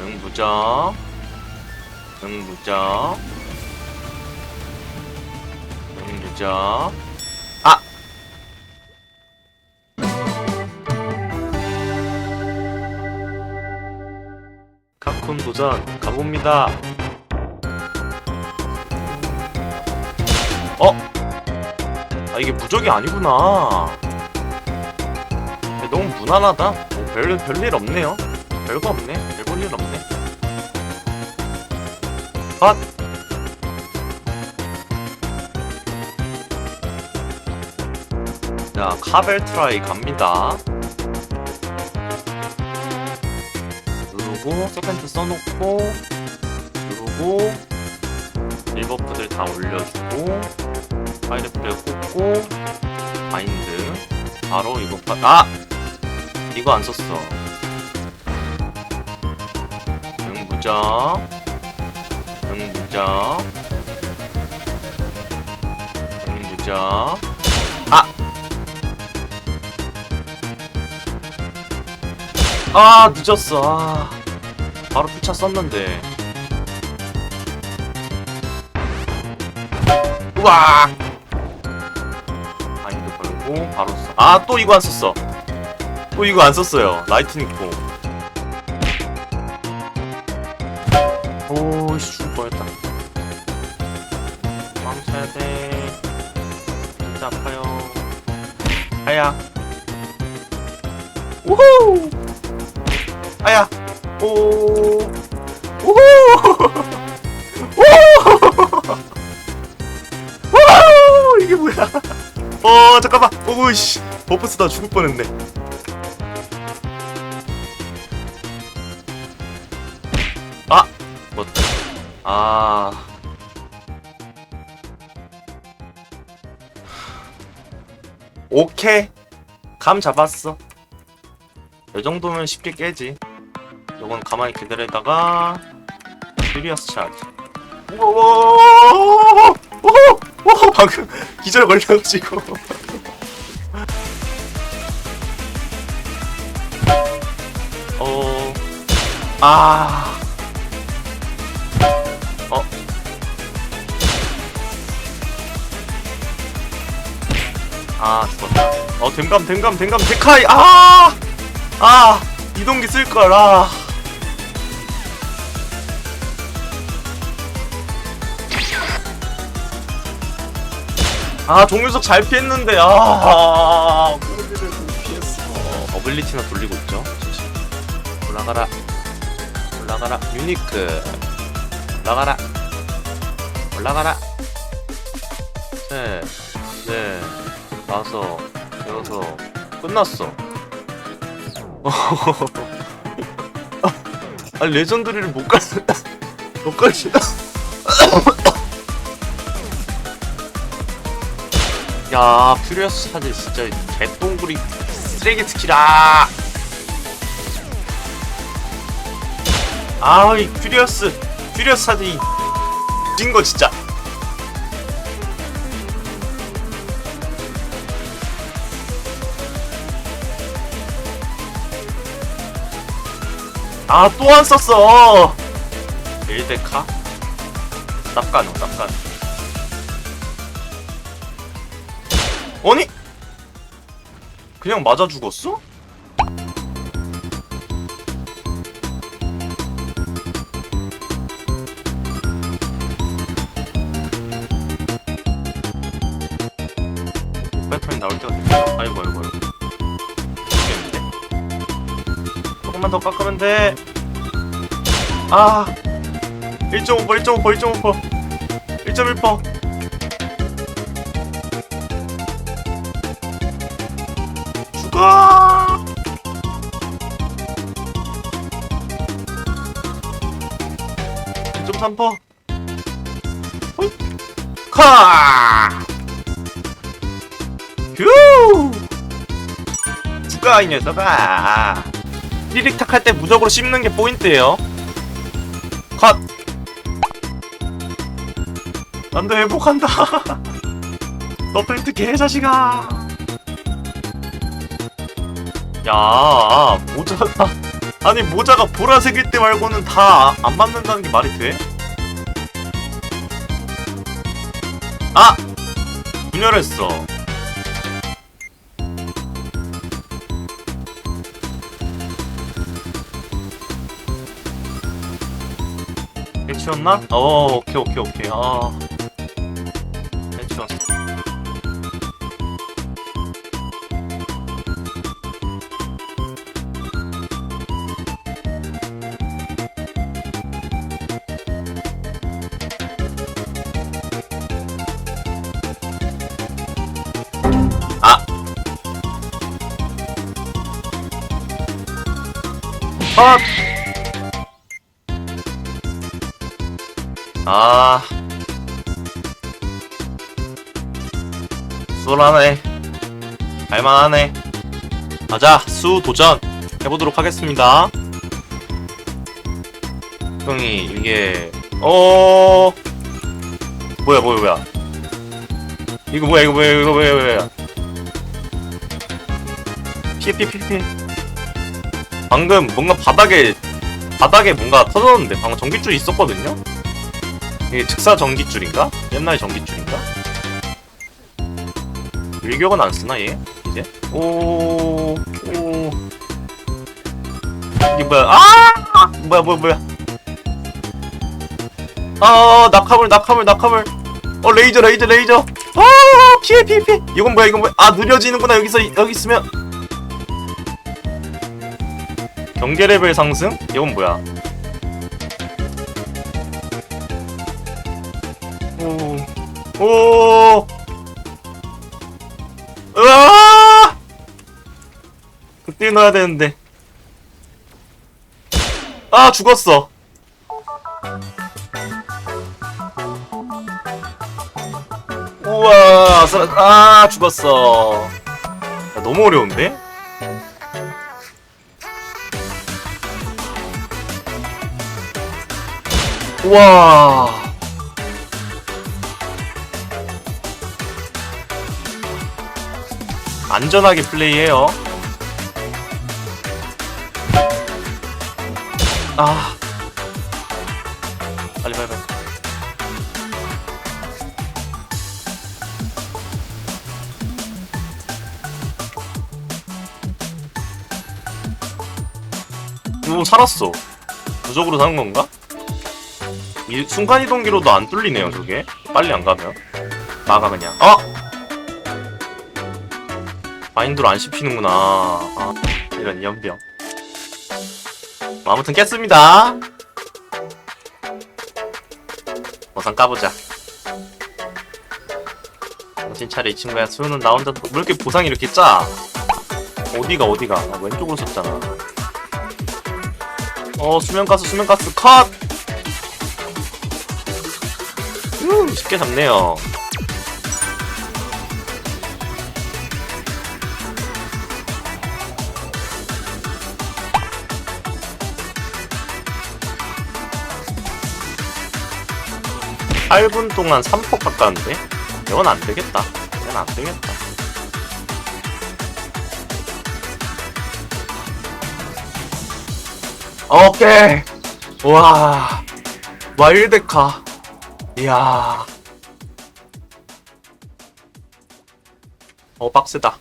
응부적 응부적 응부적 아! 카쿤 도전 가봅니다. 어? 아 이게 무적이 아니구나. 너무 무난하다. 뭐 별, 별일 없네요. 별거 없네. 필요는 없네 아! 자 카벨트라이 갑니다 누르고 서펜트 써놓고 누르고 리버프들 다 올려주고 파이레프를 꽂고 바인드 바로 이거 바... 아! 이거 안 썼어 영문자 영문자 영문자 아! 아 늦었어. 아, 바로 피차 썼는데. 우와! 아이도 걸고 바로 써아또 이거 안 썼어. 또 이거 안 썼어요. 라이트닝 공 오씨 죽을 뻔했다. 망쳐야 돼. 진짜 아파요. 아야. 우후! 아야. 오. 우후! 오 이게 뭐야? 어 잠깐만. 오이씨. 버프 쓰다. 죽을 뻔했네. 아. 오케이. 감 잡았어. 이 정도면 쉽게 깨지. 요건 가만히 기다리다가 시리어스 차지. 오오오오오오오오오 방금 기절 걸려가지고. 어. 아. 아, 죽었다. 어, 댐감, 댐감, 댐감, 데카이! 아! 아! 이동기 쓸걸, 아. 아, 종유석 잘 피했는데, 아. 피했어. 어, 어빌리티나 돌리고 있죠. 올라가라. 올라가라. 유니크. 올라가라. 올라가라. 셋, 넷, 다섯, 여섯. 끝났어. 아, 레전드리를 못 갈, 못 갈지. 야, 퓨리어스 사질 진짜 개똥구리 쓰레기 특기라. 아, 이 퓨리어스, 퓨리어스 사질이 진거 진짜. 아, 또 안 썼어. 1대카? 납가노, 납가노. 아니? 그냥 맞아 죽었어? 나올 때가 됐어. 아이고 아이고 조금만 더 깎으면 돼. 아. 1.5퍼 1.5퍼 1.5퍼 1.1퍼 죽어! 1.3퍼 호잇 카! 휴! 죽어 이 녀석아 리릭탁 할 때 무적으로 씹는 게 포인트예요 컷! 안돼 회복한다 너플트 개자식아 야 모자가 아니 모자가 보라색일 때 말고는 다 안 맞는다는 게 말이 돼? 아! 분열했어 해치웠나? 어 오케이 오케이 오케이 아 해치웠어 아 컷! 아. 쏠하네. 할만하네. 가자 수 도전. 해보도록 하겠습니다. 형이 이게 어. 뭐야 뭐야 뭐야. 이거 뭐야 이거 뭐야 이거 뭐야 뭐야. 피해 피해 피해 피해. 방금 뭔가 바닥에 바닥에 뭔가 터졌는데 방금 전기줄이 있었거든요 이게 즉사 전기줄인가? 옛날 전기줄인가? 일격은 안 쓰나 얘? 이제? 오, 오. 이게 뭐야? 아! 뭐야, 뭐야, 뭐야? 아, 낙하물, 낙하물, 낙하물. 어, 레이저, 레이저, 레이저. 아, 피해, 피해, 피해. 이건 뭐야, 이건 뭐야? 아, 느려지는구나. 여기서, 여기 있으면. 경계 레벨 상승? 이건 뭐야? 오, 오, 으아! 그때 넣어야 되는데. 아, 죽었어. 우와, 쓰라, 아, 죽었어. 야, 너무 어려운데? 우와. 안전하게 플레이해요. 아. 빨리 빨리 빨리. 오 살았어. 무적으로 사는 건가? 이 순간 이동기로도 안 뚫리네요 저게. 빨리 안 가면 막아 그냥. 어. 마인드로 안 씹히는구나. 아, 이런 연병. 아무튼 깼습니다. 보상 까보자. 정신 차려 이 친구야. 수요는 나 혼자 왜 이렇게 보상이 이렇게 짜? 어디가 어디가? 아, 왼쪽으로 썼잖아. 어 수면가스 수면가스 컷. 음 쉽게 잡네요. 팔분 동안 3폭 깎았는데? 이건 안 되겠다. 이건 안 되겠다. 오케이. 와. 와일드카. 이야. 어, 빡세다.